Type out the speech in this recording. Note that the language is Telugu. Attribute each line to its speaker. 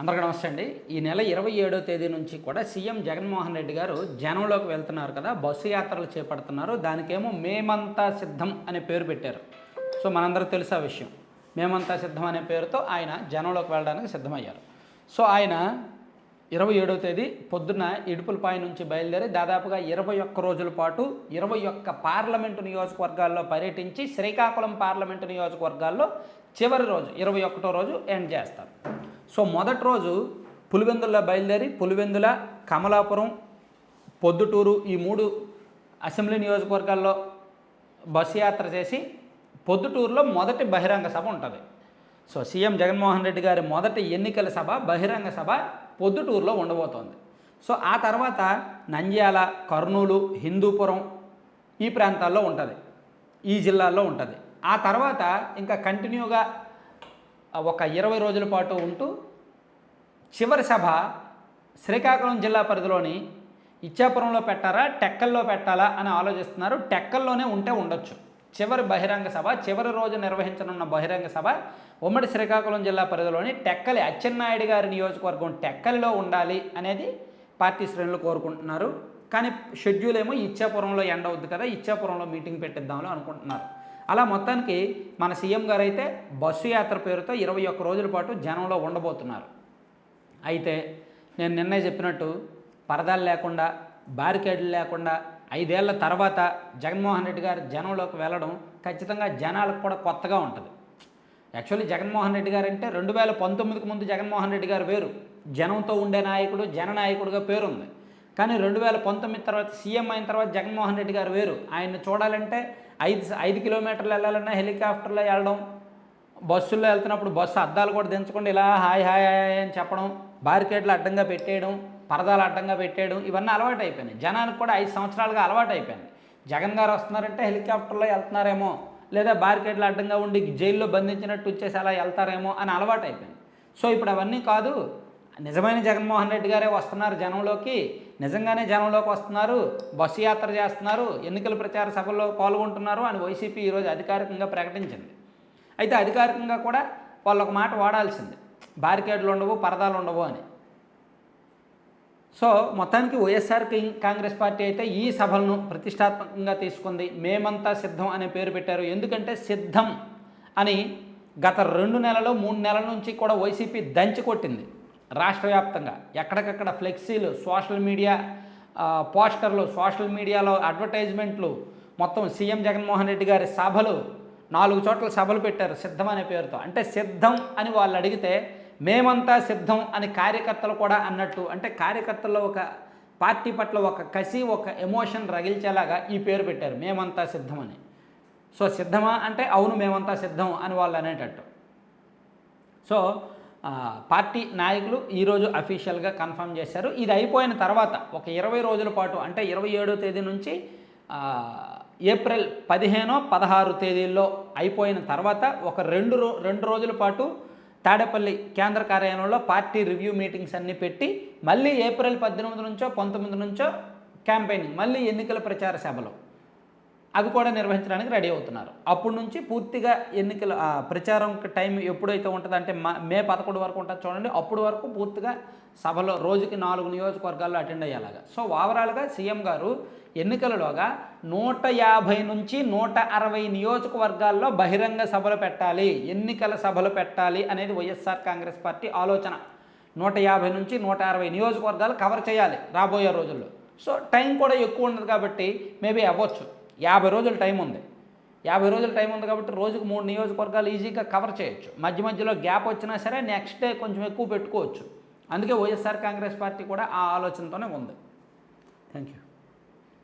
Speaker 1: అందరికీ నమస్తే అండి. ఈ నెల ఇరవై ఏడో తేదీ నుంచి కూడా సీఎం జగన్మోహన్ రెడ్డి గారు జనంలోకి వెళ్తున్నారు కదా బస్సు యాత్రలు చేపడుతున్నారు. దానికేమో మేమంతా సిద్ధం అనే పేరు పెట్టారు. సో మనందరూ తెలుసా విషయం. మేమంతా సిద్ధం అనే పేరుతో ఆయన జనంలోకి వెళ్ళడానికి సిద్ధమయ్యారు. సో ఆయన ఇరవై ఏడవ తేదీ పొద్దున్న ఇడుపులపాయ నుంచి బయలుదేరి దాదాపుగా ఇరవై ఒక్క రోజుల పాటు ఇరవై ఒక్క పార్లమెంటు నియోజకవర్గాల్లో పర్యటించి శ్రీకాకుళం పార్లమెంటు నియోజకవర్గాల్లో చివరి రోజు ఇరవై ఒకటో రోజు ఎండ్ చేస్తారు. సో మొదటి రోజు పులివెందుల్లో బయలుదేరి పులివెందుల కమలాపురం పొద్దుటూరు ఈ మూడు అసెంబ్లీ నియోజకవర్గాల్లో బస్సు యాత్ర చేసి పొద్దుటూరులో మొదటి బహిరంగ సభ ఉంటుంది. సో సీఎం జగన్మోహన్ రెడ్డి గారి మొదటి ఎన్నికల సభ బహిరంగ సభ పొద్దుటూరులో ఉండబోతోంది. సో ఆ తర్వాత నంద్యాల కర్నూలు హిందూపురం ఈ ప్రాంతాల్లో ఉంటుంది. ఈ జిల్లాల్లో ఉంటుంది. ఆ తర్వాత ఇంకా కంటిన్యూగా ఒక ఇరవై రోజుల పాటు ఉంటూ చివరి సభ శ్రీకాకుళం జిల్లా పరిధిలోని ఇచ్చాపురంలో పెట్టారా టెక్కల్లో పెట్టాలా అని ఆలోచిస్తున్నారు. టెక్కల్లోనే ఉంటే ఉండొచ్చు. చివరి బహిరంగ సభ చివరి రోజు నిర్వహించనున్న బహిరంగ సభ ఉమ్మడి శ్రీకాకుళం జిల్లా పరిధిలోని టెక్కలి అచ్చెన్నాయుడు గారి నియోజకవర్గం టెక్కలిలో ఉండాలి అనేది పార్టీ శ్రేణులు కోరుకుంటున్నారు. కానీ షెడ్యూల్ ఏమో ఇచ్చాపురంలో ఎండ్ అవుద్ది కదా ఇచ్చాపురంలో మీటింగ్ పెట్టిద్దామని అనుకుంటున్నారు. అలా మొత్తానికి మన సీఎం గారు అయితే బస్సు యాత్ర పేరుతో ఇరవై ఒక్క రోజుల పాటు జనంలో ఉండబోతున్నారు. అయితే నేను నిన్నే చెప్పినట్టు పరదాలు లేకుండా బారికేడ్లు లేకుండా ఐదేళ్ళ తర్వాత జగన్మోహన్ రెడ్డి గారు జనంలోకి వెళ్ళడం ఖచ్చితంగా జనాలకు కూడా కొత్తగా ఉంటుంది. యాక్చువల్లీ జగన్మోహన్ రెడ్డి గారు అంటే రెండు వేల పంతొమ్మిదికి ముందు జగన్మోహన్ రెడ్డి గారు వేరు. జనంతో ఉండే నాయకుడు జననాయకుడిగా పేరుంది. కానీ రెండు వేల పంతొమ్మిది తర్వాత సీఎం అయిన తర్వాత జగన్మోహన్ రెడ్డి గారు వేరు. ఆయన్ని చూడాలంటే ఐదు ఐదు కిలోమీటర్లు వెళ్ళాలన్నా హెలికాప్టర్లో వెళ్ళడం బస్సుల్లో వెళ్తున్నప్పుడు బస్సు అద్దాలు కూడా దించకుండా ఇలా హాయ్ హాయ్ హాయ్ అని చెప్పడం బారికేడ్లు అడ్డంగా పెట్టేయడం పరదాలు అడ్డంగా పెట్టేయడం ఇవన్నీ అలవాటు అయిపోయినాయి. జనానికి కూడా ఐదు సంవత్సరాలుగా అలవాటు అయిపోయింది. జగన్ గారు వస్తున్నారంటే హెలికాప్టర్లో వెళ్తున్నారేమో లేదా బారికేడ్లు అడ్డంగా ఉండి జైల్లో బంధించినట్టు వచ్చేసి అలా వెళ్తారేమో అని అలవాటు అయిపోయింది. సో ఇప్పుడు అవన్నీ కాదు. నిజమైన జగన్మోహన్ రెడ్డి గారే వస్తున్నారు జనంలోకి. నిజంగానే జనంలోకి వస్తున్నారు బస్సు యాత్ర చేస్తున్నారు ఎన్నికల ప్రచార సభల్లో పాల్గొంటున్నారు అని వైసీపీ ఈరోజు అధికారికంగా ప్రకటించింది. అయితే అధికారికంగా కూడా వాళ్ళు ఒక మాట వాడాల్సింది. బారికేడ్లు ఉండవు పరదాలు ఉండవు అని. సో మొత్తానికి వైఎస్ఆర్ కాంగ్రెస్ పార్టీ అయితే ఈ సభలను ప్రతిష్టాత్మకంగా తీసుకుంది. మేమంతా సిద్ధం అనే పేరు పెట్టారు. ఎందుకంటే సిద్ధం అని గత రెండు నెలలు మూడు నెలల నుంచి కూడా వైసీపీ దంచి కొట్టింది. రాష్ట్ర వ్యాప్తంగా ఎక్కడికక్కడ ఫ్లెక్సీలు సోషల్ మీడియా పోస్టర్లు సోషల్ మీడియాలో అడ్వర్టైజ్మెంట్లు మొత్తం సీఎం జగన్మోహన్ రెడ్డి గారి సభలు నాలుగు చోట్ల సభలు పెట్టారు సిద్ధం అనే పేరుతో. అంటే సిద్ధం అని వాళ్ళు అడిగితే మేమంతా సిద్ధం అని కార్యకర్తలు కూడా అన్నట్టు అంటే కార్యకర్తల్లో ఒక పార్టీ పట్ల ఒక కసి ఒక ఎమోషన్ రగిల్చేలాగా ఈ పేరు పెట్టారు మేమంతా సిద్ధం అని. సో సిద్ధమా అంటే అవును మేమంతా సిద్ధం అని వాళ్ళు అనేటట్టు. సో పార్టీ నాయకులు ఈరోజు అఫీషియల్గా కన్ఫర్మ్ చేశారు. ఇది అయిపోయిన తర్వాత ఒక ఇరవై రోజుల పాటు అంటే ఇరవై ఏడో తేదీ నుంచి ఏప్రిల్ పదిహేనో పదహారు తేదీల్లో అయిపోయిన తర్వాత ఒక రెండు రో రెండు రోజుల పాటు తాడేపల్లి కేంద్ర కార్యాలయంలో పార్టీ రివ్యూ మీటింగ్స్ అన్నీ పెట్టి మళ్ళీ ఏప్రిల్ పద్దెనిమిది నుంచో పంతొమ్మిది నుంచో క్యాంపెయినింగ్ మళ్ళీ ఎన్నికల ప్రచార సభలు. అవి కూడా నిర్వహించడానికి రెడీ అవుతున్నారు. అప్పటి నుంచి పూర్తిగా ఎన్నికల ప్రచారం టైం ఎప్పుడైతే ఉంటుందో అంటే మే పదకొండు వరకు ఉంటుంది చూడండి. అప్పుడు వరకు పూర్తిగా సభలో రోజుకి నాలుగు నియోజకవర్గాల్లో అటెండ్ అయ్యేలాగా. సో ఓవరాల్గా సీఎం గారు ఎన్నికలలోగా నూట యాభై నుంచి నూట అరవై నియోజకవర్గాల్లో బహిరంగ సభలు పెట్టాలి ఎన్నికల సభలు పెట్టాలి అనేది వైఎస్ఆర్ కాంగ్రెస్ పార్టీ ఆలోచన. నూట యాభై నుంచి నూట అరవై నియోజకవర్గాలు కవర్ చేయాలి రాబోయే రోజుల్లో. సో టైం కూడా ఎక్కువ ఉండదు కాబట్టి మేబీ అవ్వచ్చు. యాభై రోజుల టైం ఉంది. యాభై రోజుల టైం ఉంది కాబట్టి రోజుకు మూడు నియోజకవర్గాలు ఈజీగా కవర్ చేయొచ్చు. మధ్య మధ్యలో గ్యాప్ వచ్చినా సరే నెక్స్ట్ డే కొంచెం ఎక్కువ పెట్టుకోవచ్చు. అందుకే వైఎస్ఆర్ కాంగ్రెస్ పార్టీ కూడా ఆ ఆలోచనతోనే ఉంది. Thank you